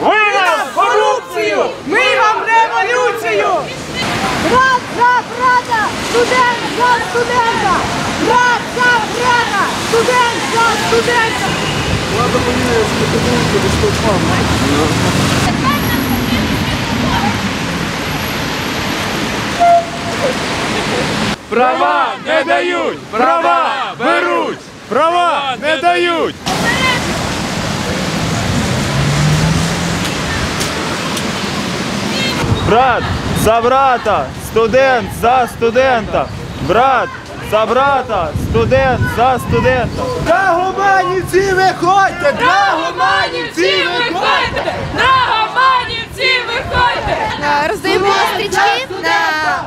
Ви нам корупцію! Ми вам революцію! Брат за брата, студент за студента! Брат за брата, студент за студента! Права не дають! Права беруть! Права не дають! Брат за брата, студент за студента. Брат за брата, студент за студента. Драгоманівці виходьте! Драгоманівці виходьте! Драгоманівці, виходьте! Е, Роздаємо стрічки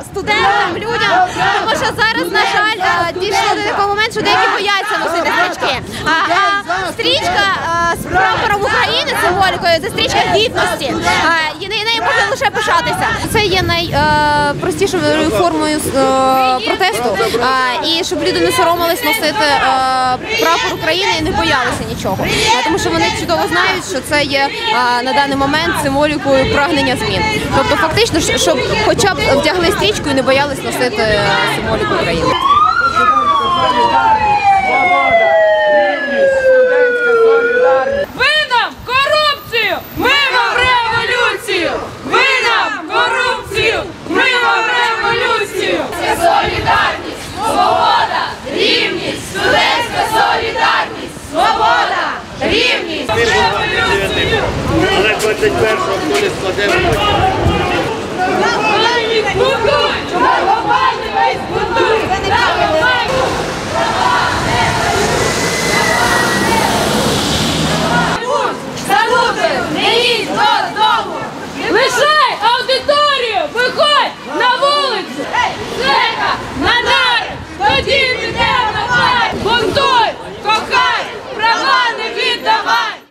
студентам, людям, тому що зараз, на жаль, е, дійшло до такого моменту, що деякі бояться носити стрічки. А, а стрічка е, з прапором України символікою це стрічка гідності. Е, І нею можна лише пишатися. Це є найпростішою формою е, протесту. Е, І щоб люди не соромились носити е, прапор України і не боялися нічого. Е, Тому що вони чудово знають, що це є е, на даний момент символікою прагнення змін. Тобто, фактично, щоб хоча б вдягли стрічку і не боялись носити е, символіку України. 21-го, хто не складе аудиторію! Виходь на вулицю! Лека! На нари! Тоді!